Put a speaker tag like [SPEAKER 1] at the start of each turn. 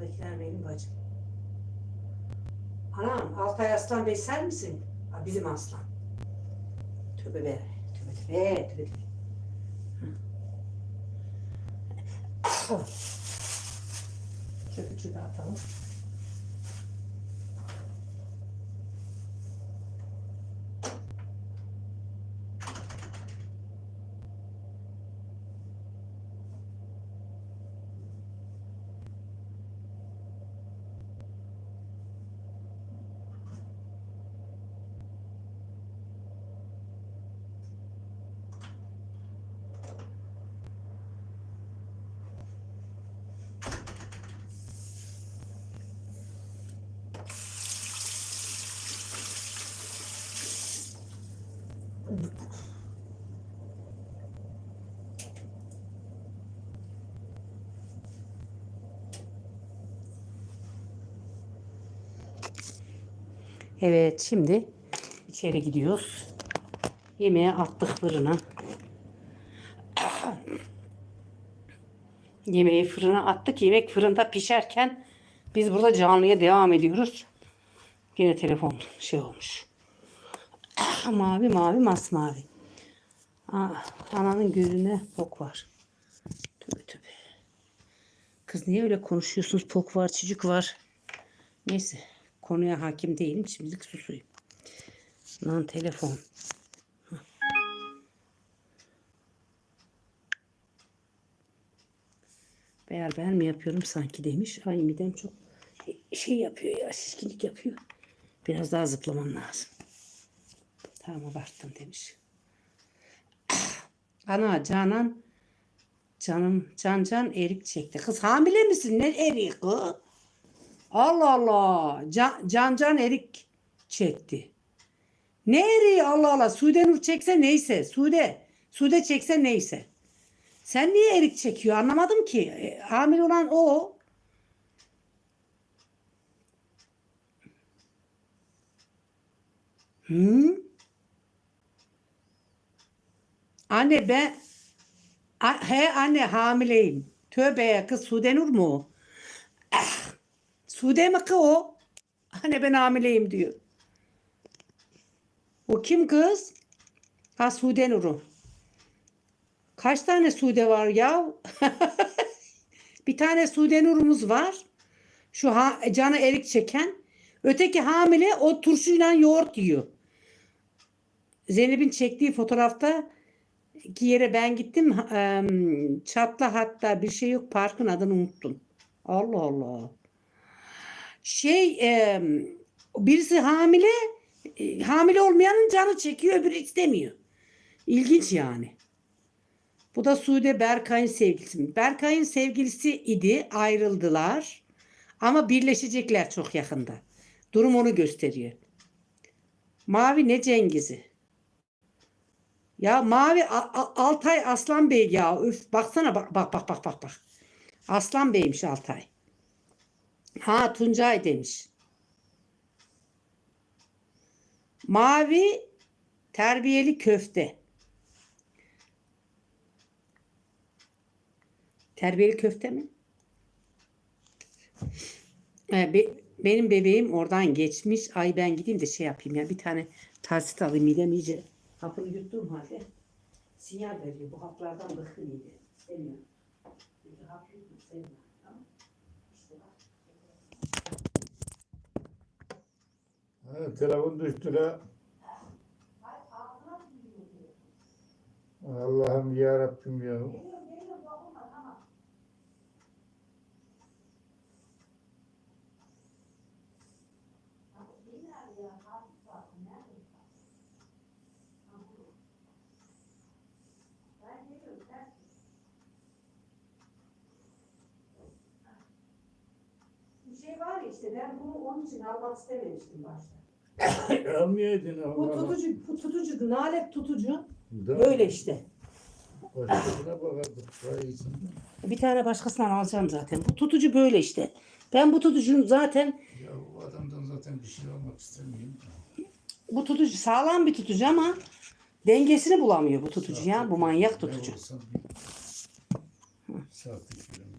[SPEAKER 1] Buradakiler benim bacım. Anam Altay Aslan Bey sen misin? Ha, bizim aslan. Tövbe be. Tövbe tövbe. Tövbe tövbe. Çöpücü de atalım. Evet şimdi içeri gidiyoruz. Yemeğe attık fırına. Yemeği fırına attık. Yemek fırında pişerken biz burada canlıya devam ediyoruz. Yine telefon şey olmuş. mavi mavi masmavi. Aa, ananın gözüne pok var. Tövbe tövbe. Kız niye öyle konuşuyorsunuz? Pok var, çocuk var. Neyse. Konuya hakim değilim. Şimdilik susuyum. Lan telefon. Beğer ben mi yapıyorum sanki demiş. Ay midem çok şey yapıyor ya şişkinlik yapıyor. Biraz daha zıplamam lazım. Tamam abarttım demiş. Ana Canan canım can can erik çekti. Kız hamile misin? Ne eriği kız? Allah Allah. Can can, can erik çekti. Ne eriği Allah Allah. Sude Nur çekse neyse. Sude. Sude çekse neyse. Sen niye erik çekiyor anlamadım ki. E, hamile olan o. Hı? Anne ben A- he anne hamileyim. Tövbe ya kız Sude Nur mu o? Ah, Sude mi kız o? Anne ben hamileyim diyor. O kim kız? Ha Sude Nur'u. Kaç tane Sude var ya? Bir tane Sude Nur'umuz var. Şu ha, canı erik çeken. Öteki hamile o turşuyla yoğurt yiyor. Zeynep'in çektiği fotoğrafta ki yere ben gittim. Çatla hatta bir şey yok. Parkın adını unuttum. Allah Allah. Şey birisi hamile e, hamile olmayanın canı çekiyor öbürü istemiyor. İlginç yani. Bu da Sude Berkay'ın sevgilisi. Berkay'ın sevgilisi idi. Ayrıldılar. Ama birleşecekler çok yakında. Durum onu gösteriyor. Mavi ne Cengiz'i? Ya Mavi Altay Aslan Bey ya. Üf, baksana bak bak bak bak bak bak. Aslan Bey'miş Altay. Ha Tuncay demiş. Mavi terbiyeli köfte. Terbiyeli köfte mi? Ee, be- benim bebeğim oradan geçmiş. Ay ben gideyim de şey yapayım ya. Bir tane tarsit alayım. Midem iyice hapını yuttuğum halde sinyal veriyor. Bu haplardan bıktım iyice. Sevmiyorum. Bir hap yutma, sevmiyorum.
[SPEAKER 2] Ha, telefon düştü la. Allah'ım ya Rabbim ya.
[SPEAKER 1] Şey var ya işte ben bunu onun için almak istememiştim başta.
[SPEAKER 2] Almayaydın
[SPEAKER 1] Bu
[SPEAKER 2] Allah.
[SPEAKER 1] tutucu, bu tutucu, nalet tutucu
[SPEAKER 2] Da-
[SPEAKER 1] böyle işte.
[SPEAKER 2] Başkasına bakardık. Vay iyisin.
[SPEAKER 1] Bir tane başkasından alacağım zaten. Bu tutucu böyle işte. Ben bu tutucunun zaten
[SPEAKER 2] Ya bu adamdan zaten bir şey almak istemiyorum.
[SPEAKER 1] bu tutucu sağlam bir tutucu ama dengesini bulamıyor bu tutucu ya. Bu manyak tutucu.
[SPEAKER 2] Ne olsa bir- Sahte filan.